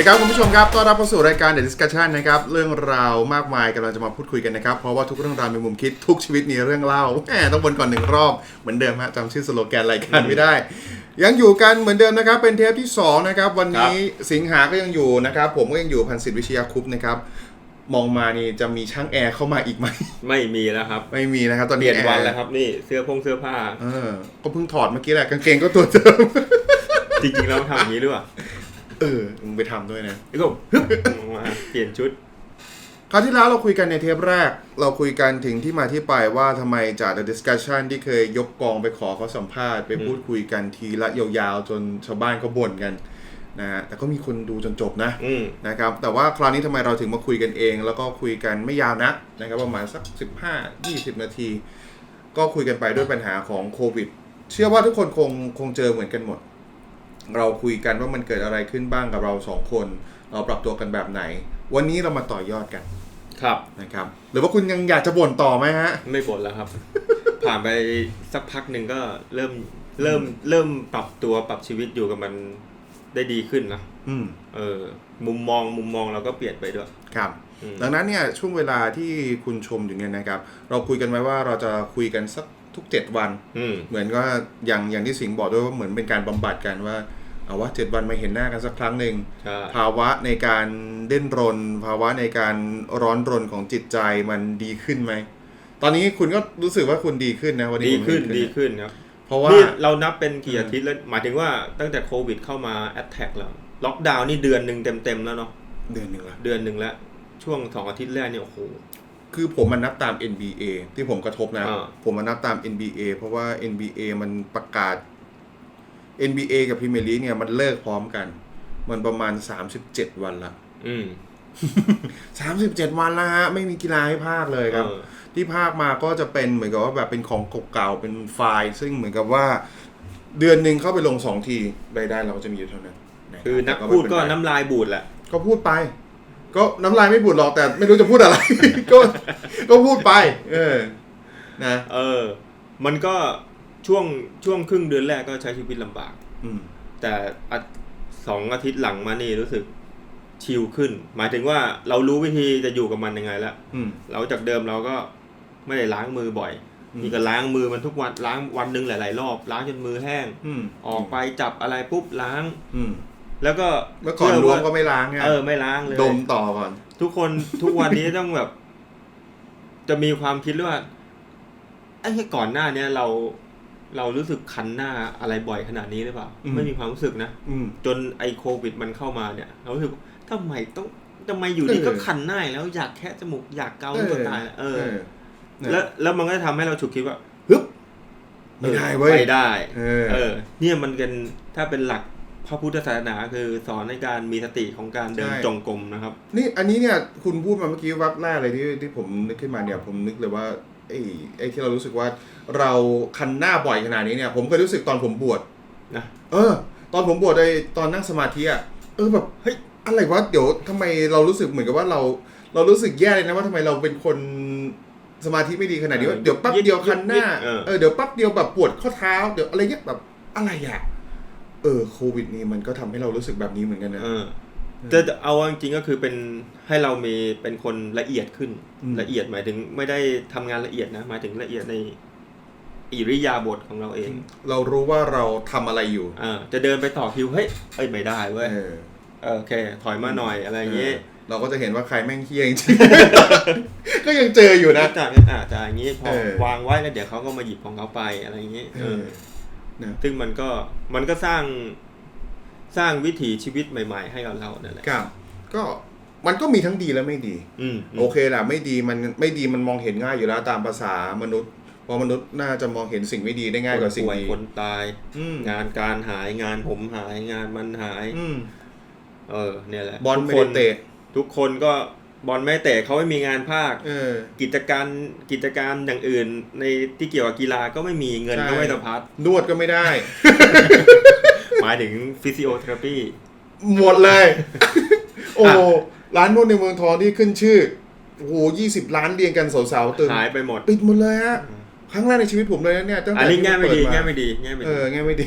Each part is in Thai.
ดีครับคุณผู้ชมครับต้อนรับเข้าสู่รายการ The Discussion นะครับเรื่องราวมากมายกำลังจะมาพูดคุยกันนะครับ เพราะว่าทุกเรื่องราวมีมุมคิดทุกชีวิตมีเรื่องเล่าแหมต้องวนก่อนหนึ่งรอบเหมือนเดิมฮะจำชื่อสโลแกนรายการไม่ได้ ยังอยู่กันเหมือนเดิมนะครับ เป็นเทปที่2นะครับวันนี้สิงหาก็ยังอยู่นะครับ ผมก็ยังอยู่พันศิษย์วิชยาคุปต์นะครับมองมานี่จะมีช่างแอร์เข้ามาอีกไหมไม่มีแล้วครับ ไม่มีนะครับ ตอนเปนี้ลี่ยนวันร์แล้วครับนี่เสื้อพงเสื้อผ้า เออก็เพิ่งถอดเมื่อกี้แหละกางเกงก็ตัวเดิม จริงๆแล้วทำอย่างนี้หรือเปล่า เออมึงไปทำด้วยนะแล้วก็ฮึบมาเปลี่ยนชุด คราวที่แล้วเราคุยกันในเทปแรก เราคุยกันถึงที่มาที่ไปว่าทำไมจาก The Discussion ที่เคยยกกองไปขอเขาสัมภาษณ์ไปพูดคุยกันทีละยาวๆ จนชาวบ้านเขาบ่นกันนะฮะแต่ก็มีคนดูจนจบนะอืม นะครับแต่ว่าคราวนี้ทำไมเราถึงมาคุยกันเอง แล้วก็คุยกันไม่ยาวนักนะครับประมาณสัก 15-20 นาที ก็คุยกันไปด้วยปัญหาของโควิด เชื่อว่าทุกคนคงคงเจอเหมือนกันหมด เราคุยกันว่ามันเกิดอะไรขึ้นบ้างกับเราสองคน เราปรับตัวกันแบบไหน วันนี้เรามาต่อยอดกันครับนะครับ หรือว่าคุณยังอยากจะบ่นต่อไหมฮะ ไม่บ่นแล้วครับ ผ่านไปสักพักหนึ่งก็เริ่มเริ่มเริ่มปรับตัวปรับชีวิตอยู่กับมันได้ดีขึ้นนะอืมเออ มุมมองมุมมองเราก็เปลี่ยนไปด้วยครับอืมดังนั้นเนี่ยช่วงเวลาที่คุณชมอยู่เนี่ยนะครับ เราคุยกันไว้ว่าเราจะคุยกันสักทุก7วันอืมเหมือนก็อย่างอย่างที่สิงห์บอกด้วยว่าเหมือนเป็นการบำบัดกันว่า เอาว่าเจ็ดวันมาเห็นหน้ากันสักครั้งหนึ่งใช่ภาวะในการเด่นรน ภาวะในการร้อนรนของจิตใจมันดีขึ้นไหม ตอนนี้คุณก็รู้สึกว่าคุณดีขึ้นนะวันนี้ดีผมขึ้นเห็ดีขึ้นครับเพราะว่านี่เรานับเป็นกี่อืมอาทิตย์แล้วหมายถึงว่าตั้งแต่โควิดเข้ามาแอ t แทกแล้วล็อกดาวน์นี่เดือนหนึ่งเต็มๆแล้วเนาะเดือนหนึ่งละเดือนหนึ่งแล้วช่วงสองอาทิตย์แรกเนี่ยโอ้โหคือผมมันนับตาม NBA ที่ผมกระทบนะอ่าผมมันนับตาม NBA เพราะว่า NBA มันประกาศ NBA กับพรีเมียร์ลีกเนี่ยมันเลิกพร้อมกัน มันประมาณ 37 วันละอืม37วันแล้วฮะ ไม่มีกีฬาให้ภาคเลยครับเออที่ภาคมาก็จะเป็นเหมือนกับว่าแบบเป็นของเก่าๆเป็นไฟล์ ซึ่งเหมือนกับว่า เดือนหนึ่งเข้าไปลงสองทีรายได้เราก็จะมีอยู่เท่านั้นนะครับคือนักแต่พูดไม่ก็เป็ไรน้ำลายบูดแหละก็พูดไป ก็น้ำลายไม่บุดหรอกแต่ไม่รู้จะพูดอะไร ก็ก็พูดไป เออ นะ เออ มันก็ ช่วงช่วงครึ่งเดือนแรกก็ใช้ชีวิตลำบาก อืม แต่อาทสองอาทิตย์หลังมานี่รู้สึกชิลขึ้น หมายถึงว่าเรารู้วิธีจะอยู่กับมันยังไงแล้ว อืม เราจากเดิมเราก็ไม่ได้ล้างมือบ่อยอืม นี่ก็ล้างมือมันทุกวันล้างวันหนึ่งหลาย ๆ รอบ ล้างจนมือแห้ง อืมออกไปจับอะไรปุ๊บล้าง อืมแล้วก็เมื่อก่อนชื่ล้วงว่าก็ไม่ล้างไงเออไม่ล้างเลย ดมต่อก่อน ทุกคนทุกวันนี้ต้องแบบ จะมีความคิดว่าไอ้แค่ก่อนหน้าเนี้ยเรา เรารู้สึกคันหน้าอะไรบ่อยขนาดนี้หรือเปล่าอืม ไม่มีความรู้สึกนะ อืม จนไอโควิดมันเข้ามาเนี่ย เรารู้สึกทำไมต้องทำไมอยู่ดีเออ ก็คันหน้าอีกแล้วอยากแค่จมูกอยากเกาตัวตายเออเนี่ยแล้วแล้วมันก็ทำให้เราฉุกคิดว่าฮึบไม่ได้เว้ย ไม่ได้เออ เออ เนี่ยมันเป็นถ้าเป็นหลักพระพุทธศาสนาคือสอนในการมีสติของการเดินใช่ จงกรมนะครับ นี่อันนี้เนี่ยคุณพูดมาเมื่อกี้วับแรกเลยที่ที่ผมนึกขึ้นมาเนี่ย ผมนึกเลยว่า ไอ้ไอ้ที่เรารู้สึกว่าเราคันหน้าบ่อยขนาดนี้เนี่ย ผมเคยรู้สึกตอนผมบวชนะเออ ตอนผมบวชในตอนนั่งสมาธิอะเออแบบเฮ้ยอะไรวะเดี๋ยวทำไมเรารู้สึกเหมือนกับว่าเรา เรารู้สึกแย่เลยนะว่าทำไมเราเป็นคนสมาธิไม่ดีขนาดนี้ว่าเดี๋ยวแป๊บเดียวคันหน้าเออเออเดี๋ยวแป๊บเดียวแบบปวดข้อเท้าเดี๋ยวอะไรเงี้ยแบบอะไรอะเออโควิดนี่มันก็ทำให้เรารู้สึกแบบนี้เหมือนกันนะเออ จะจะเอาจริงๆก็คือเป็นให้เรามีเป็นคนละเอียดขึ้นอืมละเอียดหมายถึงไม่ได้ทำงานละเอียดนะหมายถึงละเอียดในอิริยาบถของเราเอง เรารู้ว่าเราทำอะไรอยู่อ่าจะเดินไปต่อคิวเฮ้ยเอ้ยไม่ได้เว้ยเออเออโอเค ถอยมาหน่อยอะไรอย่างงี้เออเราก็จะเห็นว่าใครแม่งเฮี้ยจริงๆก็ยังเจออยู่นะจากอาจจะอย่างงี้พอเออวางไว้แล้วเดี๋ยวเขาก็มาหยิบของเขาไปอะไรอย่างงี้เอเอออนะซึ่งมันก็มันก็สร้าง สร้างวิถีชีวิตใหม่ ๆ ให้กับเรานั่นแหละครับ ก็มันก็มีทั้งดีและไม่ดี อืมมโอเคแหละไม่ดีมันไม่ดีมันมองเห็นง่ายอยู่แล้วตามภาษามนุษย์เพราะมนุษย์น่าจะมองเห็นสิ่งไม่ดีได้ง่ายกว่าสิ่งคนป่วยดีคนตาย อืมงานการหายงานผมหายงานมันหาย อืมเออเนี่ยแหละบอลทุกไม่คได้นเตะทุกคนก็บอลไม่เตะเขาไม่มีงานภาค เออ กิจการกิจการอย่างอื่นในที่เกี่ยวกับกีฬาก็ไม่มีเงินใช่ ก็ไม่สะพัดนวดก็ไม่ได้ หมายถึงฟิสิโอเทอราปีหมดเลย โอ้ร้านนวดในเมืองทองที่ขึ้นชื่อโอ้โหยี่สิบล้านเรียงกันสาวๆตึงหายไปหมด ปิดหมดเลยฮะครั้งแรกในชีวิตผมเลยนะเนี่ยตั้งอัแต่นนี้ที่แง่ไม่ดีเปิาแง่ไม่ดีแง่ไม่เอดีอแง่ไม่ดี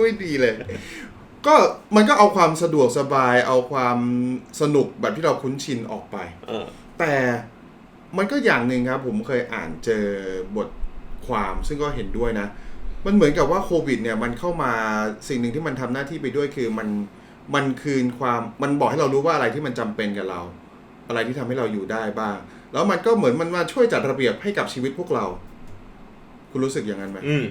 ไม่ดีเลยก็ก็มันก็เอาความสะดวกสบาย เอาความสนุกแบบที่เราคุ้นชินออกไปเออแต่มันก็อย่างหนึ่งครับ ผมเคยอ่านเจอบทความซึ่งก็เห็นด้วยนะ มันเหมือนกับว่าโควิดเนี่ยมันเข้ามาสิ่งหนึ่งที่มันทำหน้าที่ไปด้วยคือมันมันคืนความมันบอกให้เรารู้ว่าอะไรที่มันจำเป็นกับเรา อะไรที่ทำให้เราอยู่ได้บ้าง แล้วมันก็เหมือนมันมาช่วยจัดระเบียบให้กับชีวิตพวกเรา คุณรู้สึกอย่างนั้นไหมอืม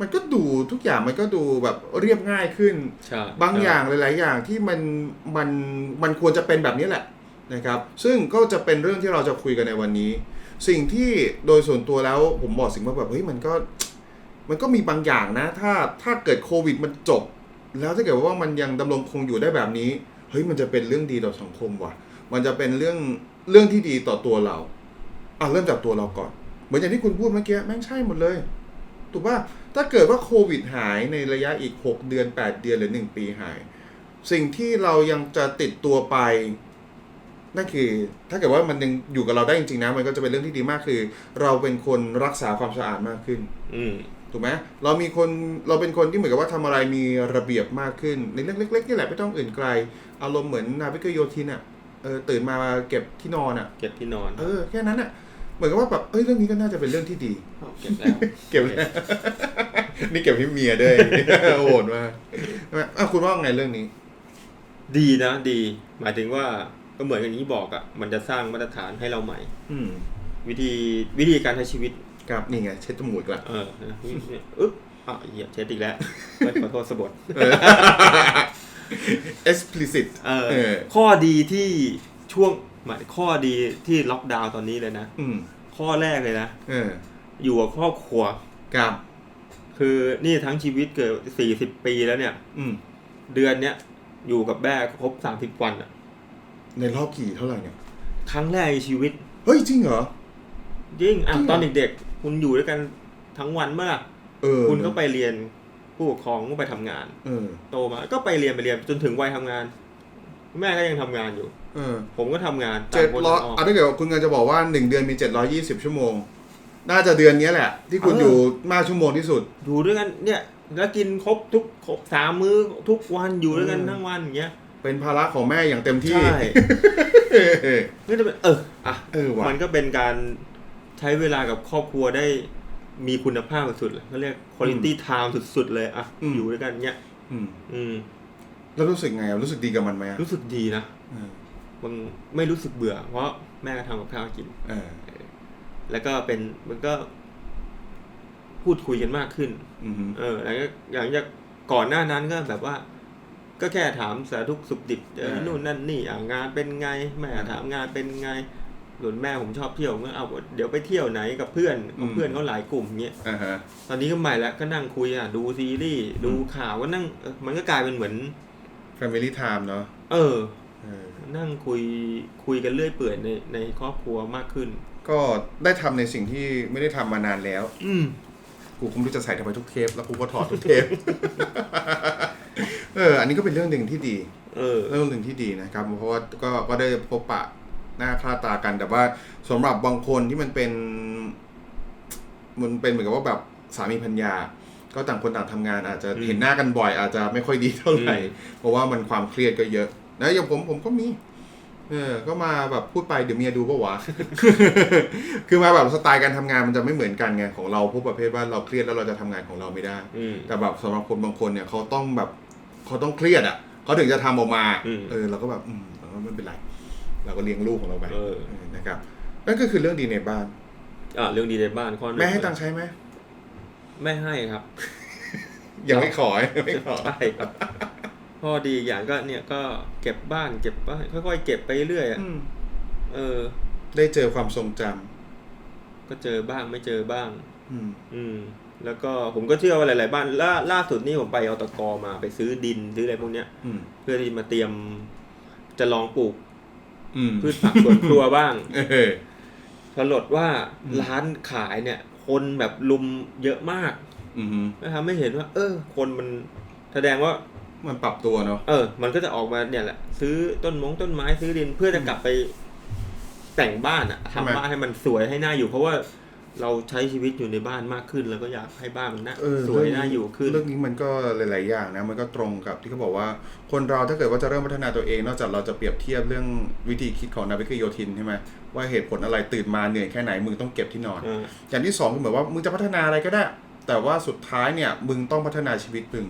มันก็ดูทุกอย่างมันก็ดูแบบเรียบง่ายขึ้นใช่บางอย่างหลาย ๆ อย่างที่มันมันมันควรจะเป็นแบบนี้แหละนะครับ ซึ่งก็จะเป็นเรื่องที่เราจะคุยกันในวันนี้ สิ่งที่โดยส่วนตัวแล้วผมบอกสิ่งว่าแบบเฮ้ยมันก็ มันก็มีบางอย่างนะ ถ้าถ้าเกิดโควิดมันจบ แล้วถ้าเกิดว่ามันยังดำรงคงอยู่ได้แบบนี้ เฮ้ยมันจะเป็นเรื่องดีต่อสังคมว่ะ มันจะเป็นเรื่องเรื่องที่ดีต่อตัวเราอะเริ่มจากตัวเราก่อน เหมือนอย่างที่คุณพูดเมื่อกี้แม่งใช่หมดเลยถูกป่ะถ้าเกิดว่าโควิดหายในระยะอีก 6 เดือน 8 เดือนหรือ 1 ปีหาย สิ่งที่เรายังจะติดตัวไปนั่นคือ ถ้าเกิดว่ามันยังอยู่กับเราได้จริงๆนะ มันก็จะเป็นเรื่องที่ดีมากคือ เราเป็นคนรักษาความสะอาดมากขึ้น อืม ถูกไหมเรามีคนเราเป็นคนที่เหมือนกับว่าทำอะไรมีระเบียบมากขึ้น ในเรื่องเล็กๆนี่แหละไม่ต้องอื่นไกล อารมณ์เหมือนนาวิกโยธินอะเออตื่นมาเก็บที่นอนอะ เก็บที่นอน เออแค่นั้นอะเหมือนกับว่าแบบเอ้ยเรื่องนี้ก็น่าจะเป็นเรื่องที่ดีเก็บแล้วเก็บนี่เก็บให้เมียด้วยโหดมากใช่ไหมอะคุณว่าไงเรื่องนี้ ดีนะดี หมายถึงว่าก็เหมือนอย่างที่บอกอะ่ะ มันจะสร้างมาตรฐานให้เราใหม่ อืมวิธีวิธีการใช้ชีวิต ครับนี่ไงเช็ดจมูกอีกละเออนะนี่อึ๊บอะเหี้ยเช็ดอีกแล้วไม่ขอโทษสบท explicit เออเออข้อดีที่ช่วงหมายข้อดีที่ล็อกดาวน์ตอนนี้เลยนะอืมข้อแรกเลยนะเออ อยู่กับครอบครัวครับ คือนี่ทั้งชีวิตเกิดสี่สิบปีแล้วเนี่ย อืมเดือนเนี้ยอยู่กับแม่ครบสามสิบวันอะในรอบกี่เท่าไหร่เนี่ย ครั้งแรกในชีวิต เฮ้ย จริงเหรอยิ่งอะจริงเหรอตอนเด็กๆ คุณอยู่ด้วยกันทั้งวันเมื่อล่ะเออคุณก็ไปเรียนผู้ปกครองก็ไปทำงาน เออ โตมา ก็ไปเรียนไปเรียนจนถึงวัยทำงาน แม่ก็ยังทำงานอยู่ เออ ผมก็ทำงานเจ็ดต่างคนร้อยต่างออกอะถ้าเกิดว่าคุณกำลังจะบอกว่าหนึ่งเดือนมีเจ็ดร้อยี่สิบชั่วโมง น่าจะเดือนนี้แหละ ที่คุณเออออยู่มากชั่วโมงที่สุดอยู่ด้วยกันเนี่ยแล้วกินครบทุกครบสามมื้อทุกวันอยู่ด้วยกันเออทั้งวันอย่างเงี้ยเป็นภาระของแม่อย่างเต็มที่ใช่เออก็จะเป็นเอออะเออว่ะมันก็เป็นการ ใช้เวลากับครอบครัวได้มีคุณภาพสุดๆเลยเขาเรียก quality time สุดๆเลยอะอยู่ด้วยกันเนี้ยอืมอืม แล้วรู้สึกไงอะรู้สึกดีกับมันไหมอะรู้สึกดีนะเออมันไม่รู้สึกเบื่อ เพราะแม่ก็ทำกับข้าวให้กิน เออแล้วก็เป็นมันก็ พูดคุยกันมากขึ้น อืมเออ แล้วก็อย่างจากก่อนหน้านั้นก็แบบว่า ก็แค่ถามสารทุกข์สุขดิบเออนู่นนั่นนี่อะงานเป็นไง แม่ถามงานเป็นไง ส่วนแม่ผมชอบเที่ยวก็เอาเดี๋ยวไปเที่ยวไหนกับเพื่อนกับเพื่อนเขาหลายกลุ่มเงี้ยอ่าฮะตอนนี้ก็ใหม่แล้วก็นั่งคุยอะดูซีรีส์ดูข่าวก็นั่งเออมันก็กลายเป็นเหมือน family time เนาะเออเออนั่งคุยคุยกันเรื่อยเปื่อยในในครอบครัวมากขึ้น ก็ได้ทำในสิ่งที่ไม่ได้ทำมานานแล้ว อืมกูคงไม่รู้จะใส่ทำไมทุกเทปแล้วกูก็ถอดทุกเทปเออ อันนี้ก็เป็นเรื่องหนึ่งที่ดี เออ เรื่องหนึ่งที่ดีนะครับ เพราะว่าก็ก็ได้พบปะ หน้าค่าตากัน แต่ว่าสำหรับบางคนที่มันเป็นมันเป็นเหมือนกับว่าแบบสามีพัญญา ก็ต่างคนต่างทำงาน อาจจะอืมเห็นหน้ากันบ่อย อาจจะไม่ค่อยดีเท่าไหร่อืมเพราะว่ามันความเครียดก็เยอะนะอย่างผมผมก็มี เออ ก็มาแบบพูดไปเดี๋ยวเมียดูปะวะคือมาแบบสไตล์การทำงานมันจะไม่เหมือนกันไงของเราพวกประเภทว่าเราเครียดแล้วเราจะทำงานของเราไม่ได้อืมแต่แบบสำหรับคนบางคนเนี่ยเขาต้องแบบเขาต้องเครียดอะเขาถึงจะทำออกมาอืมเออเราก็แบบอืมเราก็ไม่เป็นไร เราก็เลี้ยงลูกของเราไปเออเออ นะครับนั่นก็คือเรื่องดีในบ้าน อ่าเรื่องดีในบ้านข้อหนึ่งแม่ให้ตังค์ใช้ไหมไม่ให้ครับ ยังไม่ขอไม่ขอ ใช่ครับข้อดีอีกอย่างก็เนี่ยก็เก็บบ้านเก็บบ้านค่อยๆเก็บไปเรื่อยอะอืมเออ ได้เจอความทรงจก็เจอบ้างไม่เจอบ้างำอืมอืม แล้วก็ผมก็เชื่อว่าหลายๆบ้านล่าล่าสุดนี่ผมไปอตกมาไปซื้อดินซื้ออะไรพวกเนี้ย อืมเพื่อที่มาเตรียมจะลองปลูกอืม พืชผักสวนครัวบ้างเออสลดว่าอืมร้านขายเนี่ย คนแบบลุมเยอะมากอืมนะทำให้เห็นว่า เออ คนมันแสดงว่ามันปรับตัวเนาะเออ มันก็จะออกมาเนี่ยแหละ ซื้อต้นมงต้นไม้ซื้อดินเพื่อจะกลับไปแต่งบ้านอะใช่ไหมทำบ้านให้มันสวยให้น่าอยู่เพราะว่า เราใช้ชีวิตอยู่ในบ้านมากขึ้น แล้วก็อยากให้บ้านมันน่าเออสวยเรื่องน่าอยู่ขึ้น เรื่องนี้มันก็หลาย ๆ อย่างนะ มันก็ตรงกับที่เขาบอกว่า คนเราถ้าเกิดว่าจะเริ่มพัฒนาตัวเอง นอกจากเราจะเปรียบเทียบเรื่องวิธีคิดของนาวิกโยธินใช่ไหมว่าเหตุผลอะไรตื่นมาเหนื่อยแค่ไหนมึงต้องเก็บที่นอนเอออย่างที่สองคือเหมือนว่ามึงจะพัฒนาอะไรก็ได้ แต่ว่าสุดท้ายเนี่ยมึงต้องพัฒนาชีวิตมึง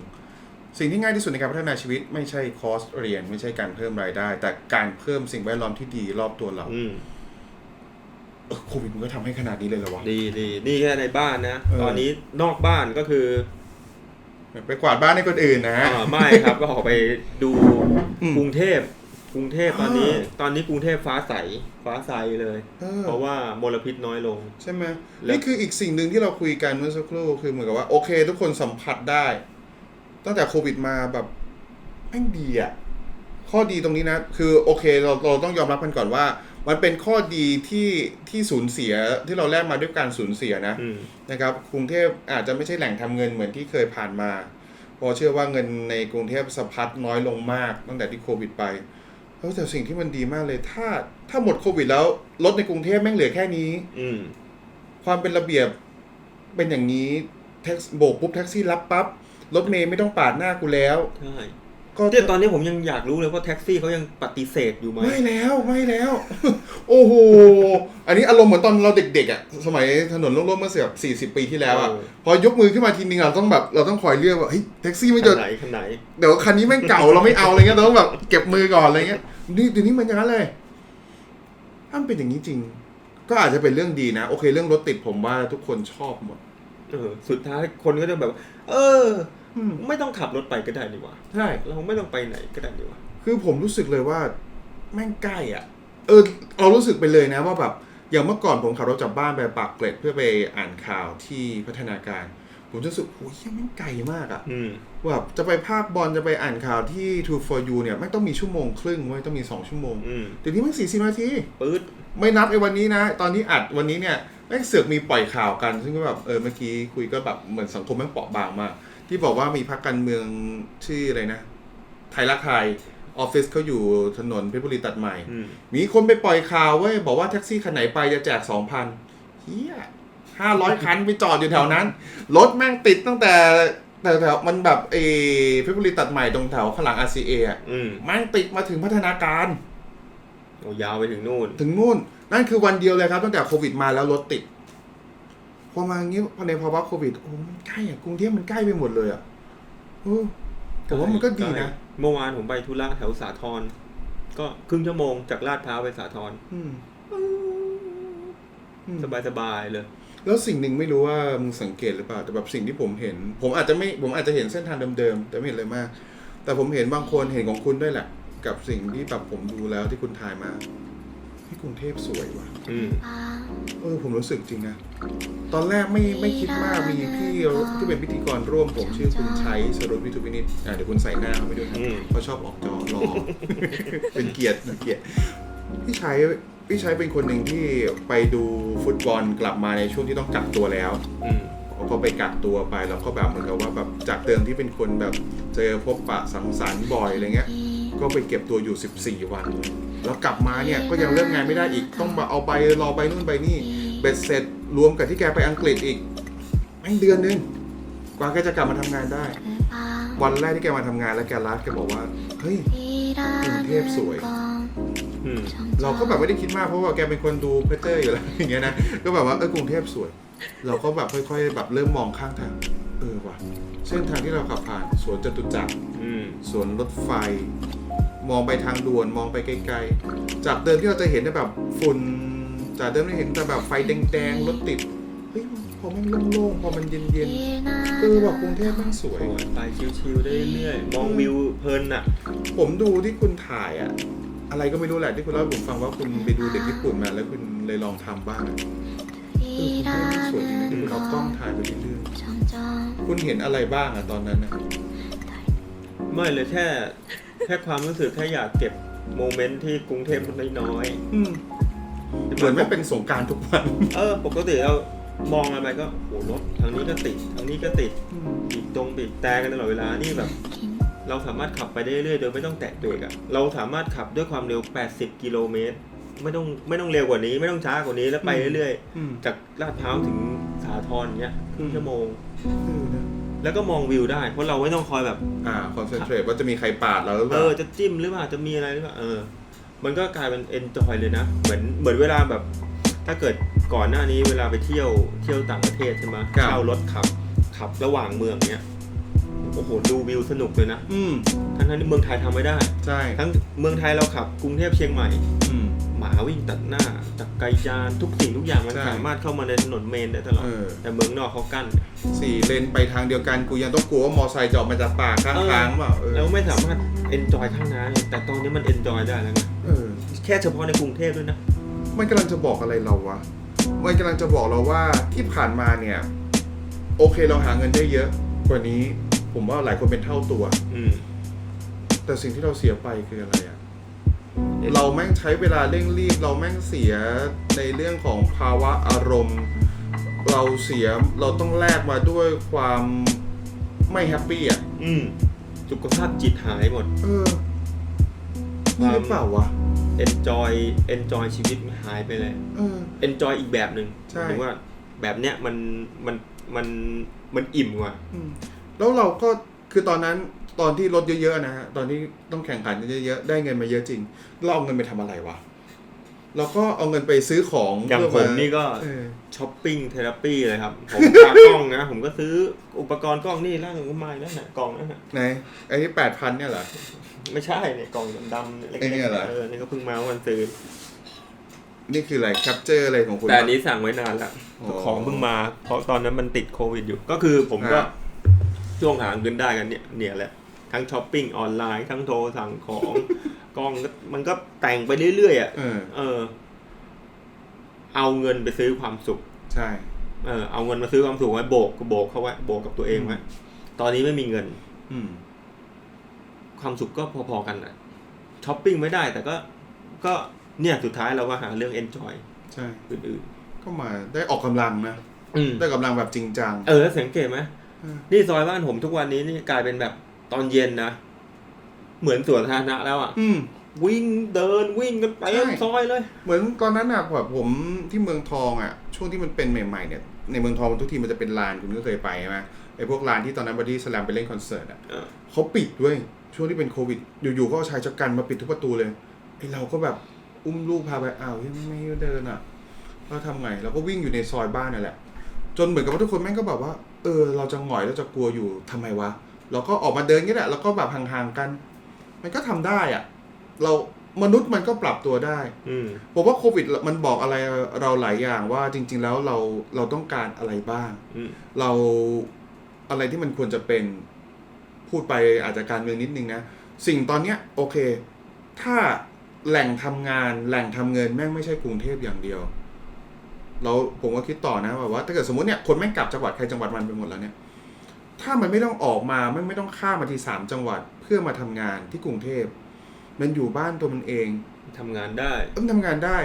สิ่งที่ง่ายที่สุดในการพัฒนาชีวิตไม่ใช่คอร์สเรียน ไม่ใช่การเพิ่มรายได้ แต่การเพิ่มสิ่งแวดล้อมที่ดีรอบตัวเราอืม เออโควิดมันก็ทำให้ขนาดนี้เลยเหรอวะ ดีดีนี่แค่ในบ้านนะ เออ ตอนนี้นอกบ้านก็คือไปกวาดบ้านให้คนอื่นนะฮะอ่าไม่ครับ ก็ออกไปดูอืมกรุงเทพกรุงเทพตอนนี้ อ่า ตอนนี้กรุงเทพฟ้าใสฟ้าใสเลย เออ เพราะว่ามลพิษน้อยลง ใช่ไหมแล้ว นี่คืออีกสิ่งหนึ่งที่เราคุยกันเมื่อสักครู่คือเหมือนกับว่าโอเค ทุกคนสัมผัสได้ ตั้งแต่โควิดมาแบบแม่งดีอะข้อดีตรงนี้นะ คือโอเคเราเราต้องยอมรับกันก่อนว่า มันเป็นข้อดีที่ที่สูญเสียที่เราแลกมาด้วยการสูญเสียนะอืมนะครับกรุงเทพอาจจะไม่ใช่แหล่งทำเงินเหมือนที่เคยผ่านมาเพราะเชื่อว่าเงินในกรุงเทพสะพัดน้อยลงมากตั้งแต่ที่โควิดไปเออแต่สิ่งที่มันดีมากเลย ถ้าถ้าหมดโควิดแล้วรถในกรุงเทพแม่งเหลือแค่นี้ อืมความเป็นระเบียบเป็นอย่างนี้แท็กโบกปุ๊บแท็กซี่รับปั๊บรถเมย์ไม่ต้องปาดหน้ากูแล้วใช่ ก็เนี่ยตอนนี้ผมยังอยากรู้เลยว่าแท็กซี่เขายังปฏิเสธอยู่ไหมไม่แล้วไม่แล้ว โอ้โห อันนี้อารมณ์เหมือนตอนเราเด็กๆอะ สมัยถนนโล่งๆเมื่อเสือบสี่สิบปีที่แล้วอะเออพอยกมือขึ้นมาทีนึงเราต้องแบบเราต้องคอยเลือกว่าเฮ้ยแท็กซี่ไม่คัจะนไหนคันไหน เดี๋ยวคันนี้แม่งเก่าเราไม่เอาอะไรเงี้ยเราต้องแบบเก็บมือก่อนอะไรเงี้ยนี่เดี๋ยวนี้มันอย่างนั้นเลยถ้ามันเป็นอย่างนี้จริง ก็อาจจะเป็นเรื่องดีนะ โอเค เรื่องรถติดผมว่าทุกคนชอบหมดเออสุดท้ายคนก็จะแบบ เอออืม ไม่ต้องขับรถไปก็ได้ดีกว่าใช่เราไม่ต้องไปไหนก็ได้ดีกว่าคือผมรู้สึกเลยว่าแม่งใกล้อะ เออ เรารู้สึกไปเลยนะว่าแบบอย่างเมื่อก่อนผมขับรถจากบ้านไปปากเกร็ดเพื่อไปอ่านข่าวที่พัฒนาการ ผมจะรู้สึกโอ้ยแม่งไกลมากอะอืมแบบจะไปภาคบอลจะไปอ่านข่าวที่ True for You เนี่ยไม่งต้องมีชั่วโมงครึ่งเว้ยต้องมี2ชั่วโมงอืมเดี๋ยวนี้มันสี่สิบนาทีปื๊ดไม่นับไอ้วันนี้นะ ตอนที่อัดวันนี้เนี่ยแม่งเสือกมีปล่อยข่าวกัน ซึ่งก็แบบเออเมื่อกี้คุยก็แบบเหมือนสังคมแม่งเปราะบางมาก ที่บอกว่ามีพรรคการเมืองชื่ออะไรนะ ไทยรักไทยออฟฟิศเขาอยู่ถนนเพชรบุรีตัดใหม่อืมมีคนไปปล่อยข่าวเว้ยบอกว่าแท็กซี่คันไหนไปจะแจกสองพันเฮียห้าร้อยคันไปจอดอยู่แถวนั้น รถแม่งติดตั้งแต่แต่แถวมันแบบเออเพชรบุรีตัดใหม่ตรงแถวข้างหลัง RCA อะอืมแม่งติดมาถึงพัฒนาการโอ้ยาวไปถึงนู่น ถึงนู่น นั่นคือวันเดียวเลยครับ ตั้งแต่โควิดมาแล้วรถติดพ อมาอย่างนี้พอในภาวะโควิดโอ้มันใกล้อะกรุงเทพมันใกล้ไปหมดเลยอะโอ้แต่ว่ามันก็ดีนะ เมื่อวานผมไปธุระแถวสาทรก็ครึ่งชั่วโมงจากลาดพร้าวไปสาทรอืมอืมสบายสบายๆเลย แล้วสิ่งหนึ่งไม่รู้ว่ามึงสังเกตหรือเปล่า แต่แบบสิ่งที่ผมเห็น ผมอาจจะไม่ผมอาจจะเห็นเส้นทางเดิมๆแต่ไม่เห็นเลยมาก แต่ผมเห็นบางคนเห็นของคุณด้วยแหละ กับสิ่งที่แบบผมดูแล้วที่คุณถ่ายมาที่กรุงเทพสวยว่ะ อืม เออผมรู้สึกจริงนะ ตอนแรกไม่ไม่คิดมากมีพี่ที่เป็นพิธีกรร่วมผมชื่อคุณชัยสรุปวิทูวินิตอ่าเดี๋ยวคุณใส่หน้าเขาไปด้วยนะอืมเขาชอบออกจอรอ เป็นเกียรติเป็นเกียรติพี่ชัยพี่ชัยเป็นคนหนึ่งที่ไปดูฟุตบอลกลับมาในช่วงที่ต้องกักตัวแล้วอืมก็ไปกักตัวไปแล้วก็แบบเหมือนกับว่าแบบจากเดิมที่เป็นคนแบบเจอพบปะสังสรรค์บ่อยอะไรเงี้ย ก็ไปเก็บตัวอยู่ 14 วัน แล้วกลับมาเนี่ยก็ยังเริ่มงานไม่ได้อีก ต้องมาเอาไปรอไปนู่นไปนี่ เบ็ดเสร็จรวมกับที่แกไปอังกฤษอีกแม่งเดือนนึงกว่าแกจะกลับมาทำงานได้ วันแรกที่แกมาทำงานแล้วแกไลฟ์แกบอกว่า เฮ้ยกรุงเทพสวยอืมเราก็แบบไม่ได้คิดมากเพราะว่าแกเป็นคนดูเพเตอร์อยู่แล้วอย่างเงี้ยนะ ก็แบบว่าเออกรุงเทพสวย เราก็แบบค่อย ๆ แบบเริ่มมองข้างทาง เออว่ะ เส้นทางที่เราขับผ่านสวนจตุจักรอืมสวนรถไฟ มองไปทางด่วนมองไปไกลๆ จากเดิมที่เราจะเห็นแต่แบบฝุ่นจากเดิมที่เห็นแต่แบบไฟแดงๆรถติดเฮ้ยพอมันโล่งๆพอมันเย็นๆเออแบบกรุงเทพแมันสวยโอ้ยไปชิวๆได้เรื่อยๆมองวิวเพลินอะ ผมดูที่คุณถ่ายอะอะไรก็ไม่รู้แหละที่คุณเล่าให้ผมฟังว่าคุณไปดูเด็กญี่ปุ่นมาแล้วคุณเลยลองทำบ้างอะเออกรุงเทพมันสวยจริงนะที่คุณเอากล้องถ่ายไปเรื่อยๆคุณเห็นอะไรบ้างอะตอนนั้นอะไม่เลยแค่ แค่ความรู้สึกแค่อยากเก็บโมเมนต์ที่กรุงเทพมันน้อยอืมๆเหมือนไม่เป็นสงกรารทุกวัน เออ ปกติเรามองอะไรก็โหรถทางนี้ก็ติดทางนี้ก็ติดบีบตรงบีบแต่กันตลอดเวลานี่แบบ เราสามารถขับไปได้เรื่อยๆโดยไม่ต้องแตะเบรกอะเราสามารถขับด้วยความเร็ว 80 กิโลเมตร ไม่ต้องไม่ต้องเร็วกว่านี้ ไม่ต้องช้ากว่านี้แล้วไปอืมเรื่อยอืม ๆ จากลาดพร้าวถึงสาทรเนี้ยครึ่งชั่วโมง เออนะ แล้วก็มองวิวได้เพราะเราไม่ต้องคอยแบบอ่าคอนเซนเทรตว่าจะมีใครปาดเราหรือเปเอล่าอจะจิ้มหรือเปล่าจะมีอะไรหรือเปล่าเออ มันก็กลายเป็นเอนจอยเลยนะ เหมือนเหมือนเวลาแบบ ถ้าเกิดก่อนหน้านี้เวลาไปเที่ยวเที่ยวต่างประเทศใช่ไหมครับเช่ารถขับขับระหว่างเมืองเนี้ยโอ้โหดูวิวสนุกเลยนะอืมทั้งนั้นที่เมืองไทยทำไม่ได้ ใช่ทั้งเมืองไทยเราขับกรุงเทพเชียงใหม่ อืม หมาวิ่งตัดหน้าจักรยานทุกสิ่งทุกอย่างมันใช่ สามารถเข้ามาในถนนเมนได้ตลอด เออแต่เมืองนอกเขากั้น สี่เลนไปทางเดียวกันกูยังต้องกลัวว่ามอไซค์จะออกมาจากป่าข้างทางเปล่าเออแล้วไม่สามารถเอนจอยข้างหน้าเลยแต่ตอนนี้มันเอนจอยได้แล้วนะเออ แค่เฉพาะในกรุงเทพด้วยนะ มันกำลังจะบอกอะไรเราวะ มันกำลังจะบอกเราว่าที่ผ่านมาเนี่ย โอเคเราหาเงินได้เยอะ กว่านี้ ผมว่าหลายคนเป็นเท่าตัว อืม แต่สิ่งที่เราเสียไปคืออะไรอะ เราแม่งใช้เวลาเร่งรีบ เราแม่งเสียในเรื่องของภาวะอารมณ์ เราเสียเราต้องแลกมาด้วยความไม่แฮปปี้อะอืมสุขภาพจิตหายหมด เออนี่หรือเปล่าวะ enjoy enjoy ชีวิตหายไปเลย เออ enjoy อีกแบบหนึ่งใช่หมายถึงว่าแบบเนี้ยมันมันมันมันอิ่มกว่า อืมแล้วเราก็ คือตอนนั้นตอนที่รถเยอะๆนะฮะตอนที่ต้องแข่งขันเยอะๆได้เงินมาเยอะจริงเราเอาเงินไปทำอะไรวะเราก็เอาเงินไปซื้อของอย่างเพื่ผมนี่ก็เออช้อปปิ้งเทอราปีเลยครับ ผมตากล้องนะ ผมก็ซื้ออุปกรณ์กล้องนี่แล้วก็มาแล้วนะกล่องนั่นนะไหนไอ้ที่แปดพันเนี่ยเหรอไม่ใช่เนี่ยกล่องดำๆเล็กไอ้เนี่ยเหรอๆเออนี่ก็เพิ่งมาวันซื้อนี่คืออะไรแคปเจอร์อะไรของคุณแต่อันนี้สั่งไว้นานแล้วอ๋อของเพิ่งมา เพราะตอนนั้นมันติดโควิดอยู่ ก็คือผมก็ฮะ ช่วงหาเงินได้กันเนี่ยเนี่ยแหละทั้งช้อปปิ้งออนไลน์ทั้งโทรสั่งของ กล้องก็มันก็แต่งไปเรื่อยๆอะเออ เออ เอาเงินไปซื้อความสุข ใช่ เออเอาเงินมาซื้อความสุขไว้โบกก็โบกเขาไว้โบกกับตัวเองไว้ตอนนี้ไม่มีเงิน อืม ความสุขก็พอๆกันอะช้อปปิ้งไม่ได้ แต่ก็ ก็เนี่ยสุดท้ายเราก็หาเรื่อง enjoy ใช่ อื่นก็มาได้ออกกำลังนะๆอืมได้กำลังแบบจริงจัง เออสังเกตไหมเออ นี่ซอยบ้านผมทุกวันนี้นี่กลายเป็นแบบตอนเย็นนะ เหมือนสวนสาธารณะแล้วอะ อืม วิ่งเดินวิ่งกันไปใช่ ซอยเลย เหมือนตอนนั้นอะแบบผมที่เมืองทองอะ ช่วงที่มันเป็นใหม่ๆเนี่ยในเมืองทองทุกทีมันจะเป็นลานคุณก็เคยไปใช่ไหมไอ้พวกลานที่ตอนนั้นบอดี้สแลมไปเล่นคอนเสิร์ตอะเออ เขาปิดด้วยช่วงที่เป็นโควิด อยู่ๆก็เอาชายชะกันมาปิดทุกประตูเลยไอ้เราก็แบบอุ้มลูกพาไปอ้าวยังไม่ให้เดินอะเราทำไงเราก็วิ่งอยู่ในซอยบ้านนั่นแหละ จนเหมือนกับว่าทุกคนแม่งก็แบบว่า เออ เราจะหงอยเราจะกลัวอยู่ทำไมวะเราก็ออกมาเดินงี้แหละแล้วก็แบบห่างๆกัน มันก็ทำได้อะเรามนุษย์มันก็ปรับตัวได้อืมผมว่าโควิดมันบอกอะไรเราหลายอย่างว่าจริง ๆ แล้วเราเราต้องการอะไรบ้างอืมเราอะไรที่มันควรจะเป็นพูดไปอาจจะการเมืองนิดนึงนะ สิ่งตอนเนี้ยโอเค ถ้าแหล่งทำงานแหล่งทำเงินแม่งไม่ใช่กรุงเทพอย่างเดียว เราผมก็คิดต่อนะแบบว่าถ้าเกิดสมมติเนี่ยคนแม่งกลับจังหวัดใครจังหวัดมันไปหมดแล้วเนี่ย ถ้ามันไม่ต้องออกมาไม่ไม่ต้องข้ามมาที่สามจังหวัดเพื่อมาทำงานที่กรุงเทพมันอยู่บ้านตัวมันเองทำงานได้เออทำงานได้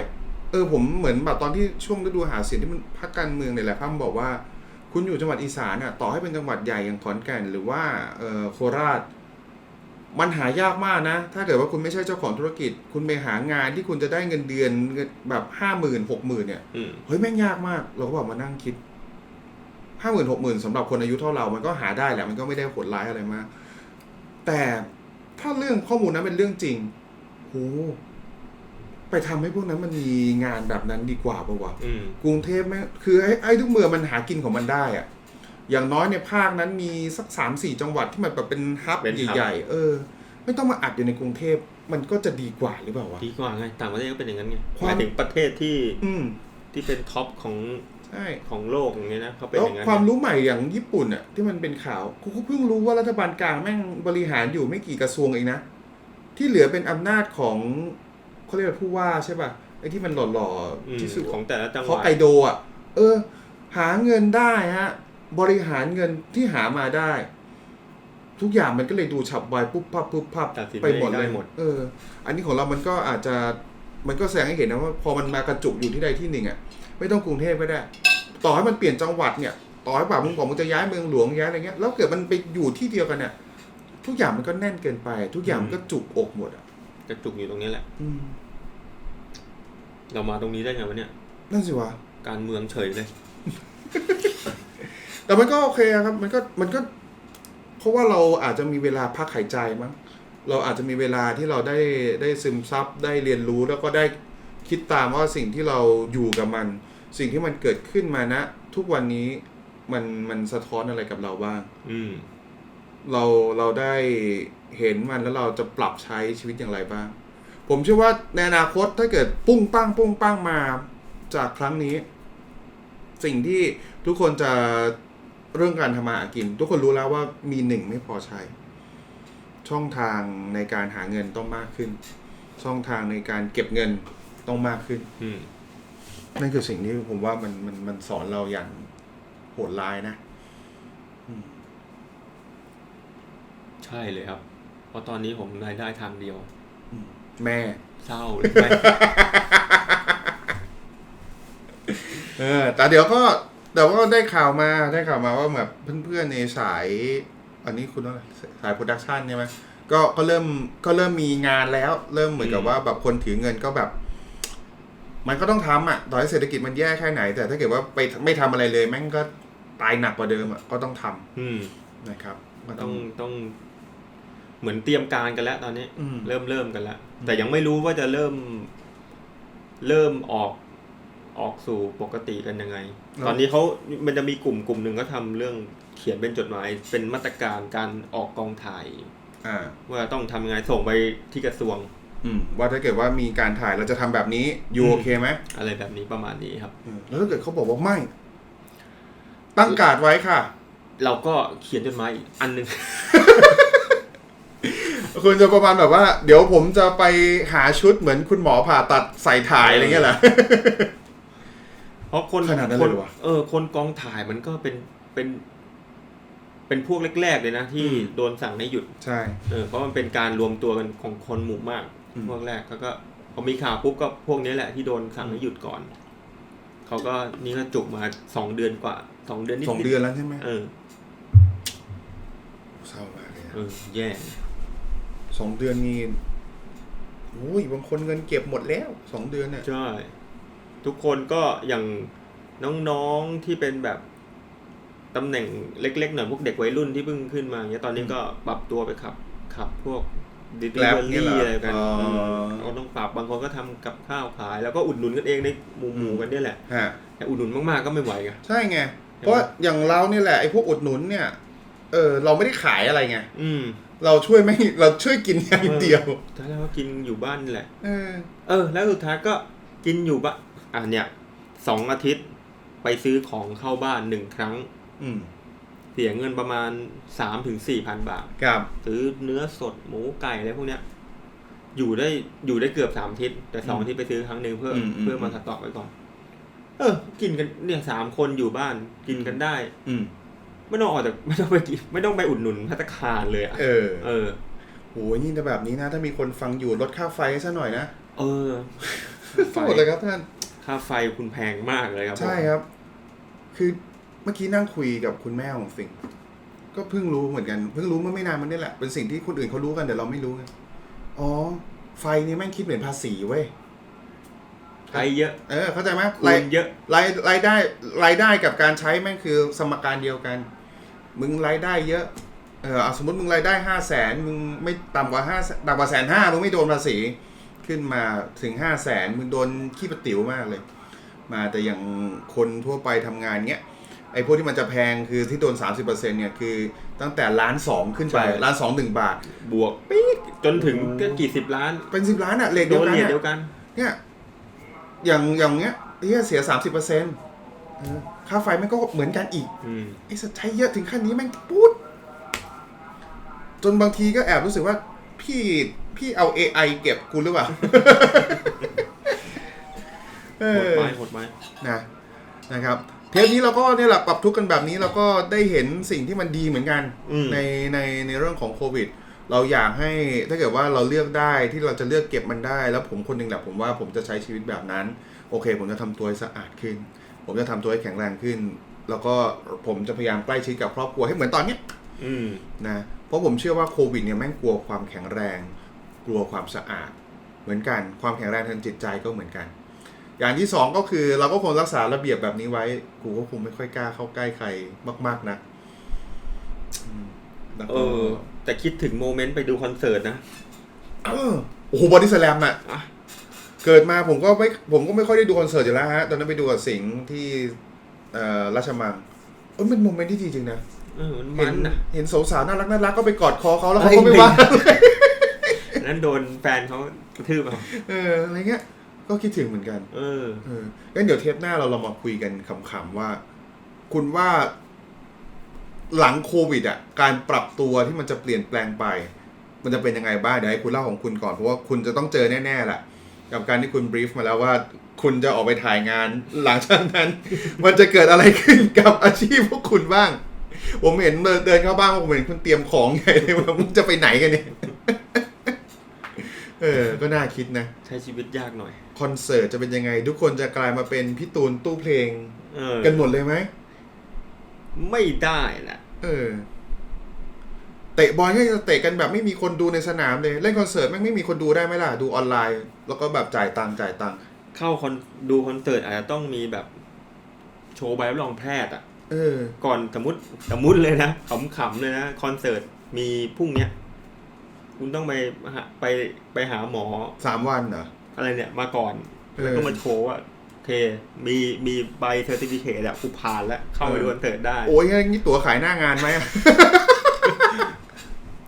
เออผมเหมือนแบบตอนที่ช่วงฤดูหาเสียงที่มันพักการเมืองเนี่ยแหละพัมบอกว่า คุณอยู่จังหวัดอีสานอะต่อให้เป็นจังหวัดใหญ่อย่างขอนแก่นหรือว่าเออโคราช มันหายากมากนะ ถ้าเกิดว่าคุณไม่ใช่เจ้าของธุรกิจ คุณไปหางานที่คุณจะได้เงินเดือนเงินแบบห้าหมื่นหกหมื่นเนี่ย อืมเฮ้ยแม่งยากมาก เราก็บอกมานั่งคิดห้าหมื่นหกหมื่นสำหรับคนอายุเท่าเรา มันก็หาได้แหละ มันก็ไม่ได้โหดร้ายอะไรมาก แต่ถ้าเรื่องข้อมูลนั้นเป็นเรื่องจริงโหไปทำให้พวกนั้นมันมีงานแบบนั้นดีกว่าปะวะ อืม กรุงเทพแม่งคือไอ้ไอ้ทุกเมืองมันหากินของมันได้อะ อย่างน้อยในภาคนั้นมีสักสามสี่จังหวัดที่มันแบบเป็นฮับเป็น hub ใหญ่ๆเออ ไม่ต้องมาอัดอยู่ในกรุงเทพมันก็จะดีกว่าหรือเปล่าวะ ดีกว่าไงต่างประเทศก็เป็นอย่างนั้นไงความ หมายถึงประเทศที่อืมที่เป็นท็อปของใช่ ของโลกอย่างเงี้ยนะเขาเป็นแล้วอย่างนั้นความไงรู้ใหม่อย่างญี่ปุ่นอะที่มันเป็นข่าวกูก็เพิ่งรู้ว่ารัฐบาลกลางแม่งบริหารอยู่ไม่กี่กระทรวงเองนะ ที่เหลือเป็นอำนาจของเขาเรียกว่าผู้ว่าใช่ป่ะไอ้ที่มันหล่ออืๆมที่สุดของแต่ละจังหเขาวัดไอโดอะเออ หาเงินได้ฮะ บริหารเงินที่หามาได้ ทุกอย่างมันก็เลยดูฉับไวปุ๊บพับปุ๊บพับตัดสินไปหมดได้เลยหมด เออ อันนี้ของเรามันก็อาจจะมันก็แสดงให้เห็นนะว่า พอมันมากระจุกอยู่ที่ใดที่หนึ่งอะไม่ต้องกรุงเทพก็ได้ ต่อให้มันเปลี่ยนจังหวัดเนี่ยต่อให้ป่ามึงบอกมึงจะย้ายเมืองหลวงย้ายอะไรเงี้ยแล้วเกิดมันไปอยู่ที่เดียวกันเนี่ยทุกอย่างมันก็แน่นเกินไป ทุกอย่างมันก็จุกอกหมดอะ กระจุกอยู่ตรงนี้แหละ อืมเรามาตรงนี้ได้ไงวะเนี่ย นั่นสิวะ การเมืองเฉยเลย แต่มันก็โอเคอะครับ มันก็มันก็ เพราะว่าเราอาจจะมีเวลาพักหายใจมั้งเราอาจจะมีเวลาที่เราได้ได้ซึมซับได้เรียนรู้แล้วก็ได้คิดตามว่าสิ่งที่เราอยู่กับมัน สิ่งที่มันเกิดขึ้นมานะ ทุกวันนี้มันมันสะท้อนอะไรกับเราบ้าง อืมเราเราได้เห็นมันแล้วเราจะปรับใช้ชีวิตอย่างไรบ้าง ผมเชื่อว่าในอนาคตถ้าเกิดปุ้งปั้งปุ้งปั้งมาจากครั้งนี้ สิ่งที่ทุกคนจะ เรื่องการทำมาหากิน ทุกคนรู้แล้วว่ามีหนึ่งไม่พอใช้ ช่องทางในการหาเงินต้องมากขึ้น ช่องทางในการเก็บเงินต้องมากขึ้น อืม นั่นคือสิ่งที่ผมว่ามันมันมันสอนเราอย่างโหดร้ายนะ ใช่เลยครับ เพราะตอนนี้ผมรายได้ทางเดียว แม่ เศร้าเลยไปเออแต่เดี๋ยวก็ แต่ว่าได้ข่าวมาได้ข่าวมาว่าแบบเพื่อนๆในสาย อันนี้คุณว่าอะไรสายโปรดักชันใช่ไหมก็ก็เริ่มก็เริ่มมีงานแล้ว เริ่มเหมือนกับอืมว่าแบบคนถือเงินก็แบบ มันก็ต้องทำอะต่อให้เศรษฐกิจมันแย่แค่ไหน แต่ถ้าเกิดว่าไปไม่ทำอะไรเลยแม่งก็ตายหนักกว่าเดิมอะก็ต้องทำอืมนะครับก็ต้องต้องเหมือนเตรียมการกันแล้วตอนนี้อืมเริ่มเริ่มกันแล้วแต่ยังไม่รู้ว่าจะเริ่ม เริ่มออก ออกสู่ปกติกันยังไง ตอนนี้เขามันจะมีกลุ่มกลุ่มหนึ่งก็ทำเรื่องเขียนเป็นจดหมาย เป็นมาตรการการออกกองถ่ายอ่าว่าต้องทำยังไงส่งไปที่กระทรวงอืมว่าถ้าเกิดว่ามีการถ่ายเราจะทำแบบนี้อยู่อืมโอเคไหมอะไรแบบนี้ประมาณนี้ครับอืมแล้วถ้าเกิดเขาบอกว่าไม่ ตั้งการ์ดไว้ค่ะ เราก็เขียนจดหมายอีกอันหนึ่งคุณจะประมาณแบบว่า เดี๋ยวผมจะไปหาชุดเหมือนคุณหมอผ่าตัดใส่ถ่ายอะไรเงี้ยเหรอ เพราะคนขนาดนั้นคเลยเหรอวะ เออ คนกองถ่ายมันก็เป็นเป็น เป็นพวกแรกๆเลยนะที่อืม โดนสั่งให้หยุด ใช่ เออเพราะมันเป็นการรวมตัวกันของคนหมู่มากอืม พวกแรกเขาก็พอมีข่าวปุ๊บก็พวกนี้แหละที่โดนสั่งให้หยุดก่อนเขาก็นี่ก็จุกมาสองเดือนกว่าสองเดือนนิดๆสองเดือนแล้วใช่ไหมเออเศร้ามากเลยอะเออแย่สองเดือนนี่โอ้ยบางคนเงินเก็บหมดแล้วสองเดือนเนี่ยใช่ ทุกคนก็อย่างน้องๆที่เป็นแบบตำแหน่งเล็กๆหน่อยพวกเด็กวัยรุ่นที่เพิ่งขึ้นมาเนี้ยตอนนี้ก็ปรับตัวไปขับขับพวกดิลิแกร็บเวอเนี่ยรี่เหรออะไรกันอ๋ออืมเขาต้องปรับบางคนก็ทำกับข้าวขาย แล้วก็อุดหนุนกันเองในหมู่หมู่กันเนี่ยแหละฮะแต่อุดหนุนมากๆก็ไม่ไหวไงใช่ไงเพราะอย่างเราเนี่ยแหละไอ้พวกอุดหนุนเนี่ยเออเราไม่ได้ขายอะไรไงอืม เราช่วยไม่เราช่วยกินอย่างเดียวท้ายแล้วก็กินอยู่บ้านนี่แหละเออ เออ แล้วสุดท้ายก็กินอยู่บ้าน อะเนี่ยสองอาทิตย์ไปซื้อของเข้าบ้านหนึ่งครั้ง อืม เสียเงินประมาณสามถึงสี่พันบาท ครับ ซื้อเนื้อสดหมูไก่อะไรพวกเนี้ย อยู่ได้อยู่ได้เกือบสามอาทิตย์แต่สองอาทิตย์ไปซื้อครั้งหนึ่งเพื่ออมอืม เพื่อมาสต็อกไว้ก่อน เออ กินกันเนี่ยสามคนอยู่บ้านกินกันได้ อืม ไม่ต้องออกจากไม่ต้องไปกินไม่ต้องไปอุดหนุนพัตตาคารเลยอะเออเออ โหนี่ถ้าแบบนี้นะ ถ้ามีคนฟังอยู่ลดค่าไฟซะหน่อยนะเออ โทษเลยครับท่าน ค่าไฟคุณแพงมากเลยครับผมใช่ครับ คือเมื่อกี้นั่งคุยกับคุณแม่ของสิงห์ก็เพิ่งรู้เหมือนกันเพิ่งรู้เมื่อไม่นานมันนี่แหละเป็นสิ่งที่คนอื่นเขารู้กันแต่เราไม่รู้ไงอ๋อ ไฟนี่แม่งคิดเหมือนภาษีเว้ยใช้เยอะ เออ เข้าใจไหมคูรายณเยอะรายรายได้ รายได้กับการใช้แม่งคือสมการเดียวกัน มึงรายได้เยอะ เออเอาสมมติมึงรายได้ห้าแสนมึงไม่ต่ำกว่าห้าต่ำกว่าแสนห้ามึงไม่โดนภาษี ขึ้นมาถึงห้าแสนมึงโดนขี้ประติ๋วมากเลย มาแต่อย่างคนทั่วไปทำงานเนี้ยไอ้พวกที่มันจะแพงคือที่โดน 30%เนี่ยคือตั้งแต่ล้านสองขึ้นไปใช่ล้านสองหนึ่งบาท บวกปี๊ดจนถึงก็กี่สิบล้าน เป็นสิบล้านอะเลทโดเดียวนกันเหรียญอะเดียวกัน เนี่ย อย่างอย่างเงี้ยเฮียเสีย30%เออค่าไฟมันก็เหมือนกันอีกอืมไอ้สัตว์ใช้เยอะถึงขั้นนี้แม่งปุ๊ดจนบางทีก็แอบรู้สึกว่าพี่ พี่เอา AI เก็บกูหรือเปล่าเอหดอไม้หดไม้นะนะครับ เทปนี้เราก็เนี่ยแหละปรับทุกข์กันแบบนี้เราก็ได้เห็นสิ่งที่มันดีเหมือนกันอืมในในในเรื่องของโควิด เราอยากให้ถ้าเกิดว่าเราเลือกได้ที่เราจะเลือกเก็บมันได้ แล้วผมคนหนึ่งแหละผมว่าผมจะใช้ชีวิตแบบนั้น โอเค ผมจะทำตัวให้สะอาดขึ้น ผมจะทำตัวให้แข็งแรงขึ้น แล้วก็ผมจะพยายามใกล้ชิดกับครอบครัวให้เหมือนตอนเนี้ยอืมนะเพราะผมเชื่อว่าโควิดเนี่ยแม่งกลัวความแข็งแรง กลัวความสะอาด เหมือนกัน ความแข็งแรงทางจิตใจก็เหมือนกัน อย่างที่สองก็คือเราก็คงรักษาระเบียบแบบนี้ไว้ กูก็คงไม่ค่อยกล้าเข้าใกล้ใครมาก ๆนะอืมแล้วเอก็อแต่คิดถึงโมเมนต์ไปดูคอนเสิร์ตนะเออโอ้โหบอดี้สแลมอะอะเกิดมาผมก็ไม่ผมก็ไม่ค่อยได้ดูคอนเสิร์ตอยู่แล้วฮะ ตอนนั้นไปดูกับสิงห์ที่เอ่อราชมังเออมันโมเมนต์ที่ดีจริงนะเออมันเห็มันนนะเห็นสาวๆน่ารักน่ารักก็ไปกอดคอเขาแล้วเขาเฮ้ยก็ไม่ว่า นั้นโดนแฟนเขากระทืบเอาเอออะไรเงี้ย ก็คิดถึงเหมือนกัน เออเอองั้นเดี๋ยวเทปหน้าเราเรามาคุยกันขำๆว่า คุณว่า หลังโควิดอะ การปรับตัวที่มันจะเปลี่ยนแปลงไป มันจะเป็นยังไงบ้างเดี๋ยวให้คุณเล่าของคุณก่อนเพราะว่าคุณจะต้องเจอแน่ๆแหละกับการที่คุณบรีฟมาแล้วว่า คุณจะออกไปถ่ายงาน หลังจากนั้น มันจะเกิดอะไรขึ้นกับอาชีพพวกคุณบ้าง ผมเห็นเดินเดินเข้าบ้านผมเห็นคุณเตรียมของใหญ่เลยว่ามึงจะไปไหนกันเนี่ย เออ ก็น่าคิดนะ ใช้ชีวิตยากหน่อย คอนเสิร์ตจะเป็นยังไง ทุกคนจะกลายมาเป็นพี่ตูนตู้เพลง เออ กันหมดเลยไหม ไม่ได้แหละเออ เตะบอลก็จะเตะกันแบบไม่มีคนดูในสนามเลย เล่นคอนเสิร์ตแม่งไม่มีคนดูได้ไหมล่ะ ดูออนไลน์ แล้วก็แบบจ่ายตังค์จ่ายตังค์ เข้าคอนดูคอนเสิร์ตอาจจะต้องมีแบบโชว์ใบรับรองแพทย์อะ เออ ก่อนสมมติสมมติเลยนะขำๆเลยนะคอนเสิร์ตมีพรุ่งเนี้ย คุณต้องไปหาไปไปหาหมอสามวันเหรอ อะไรเนี่ยมาก่อนเออ แล้วก็มาโชว์ว่าโอเค มีมีใบเซอร์ติฟิเคตอะกูผ่านแล้วเข้าไปดูคอนเสิร์ตได้โอ้ยงั้นนี่ตั๋วขายหน้างานไหมอะ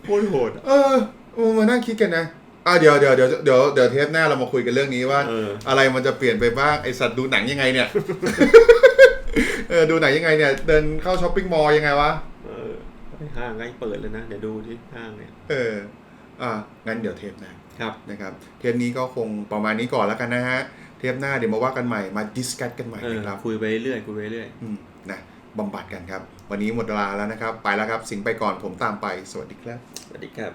โคตรโหดอะ เออเออมานั่งคิดกันนะ อะเดี๋ยวเดี๋ยวเดี๋ยวเดี๋ยวเดี๋ยวเทปหน้าเรามาคุยกันเรื่องนี้ว่า เออ อะไรมันจะเปลี่ยนไปบ้าง ไอสัตว์ดูหนังยังไงเนี่ย เออดูหนังยังไงเนี่ย เดินเข้าช้อปปิ้งมอลล์ยังไงวะ เออห้างไงเปิดเลยนะ เดี๋ยวดูที่ห้างเนี่ย เออ อ่างั้นเดี๋ยวเทปหน้าครับนะครับ เทปนี้ก็คงประมาณนี้ก่อนแล้วกันนะฮะ เทปหน้าเดี๋ยวมาว่ากันใหม่มาดิสคัตกันใหม่นะครับคุยไปเรื่อยคุยไปเรื่อยอืนะบำบัดกันครับ วันนี้หมดเวลาแล้วนะครับ ไปแล้วครับ สิงไปก่อนผมตามไป สวัสดีครับ สวัสดีครับ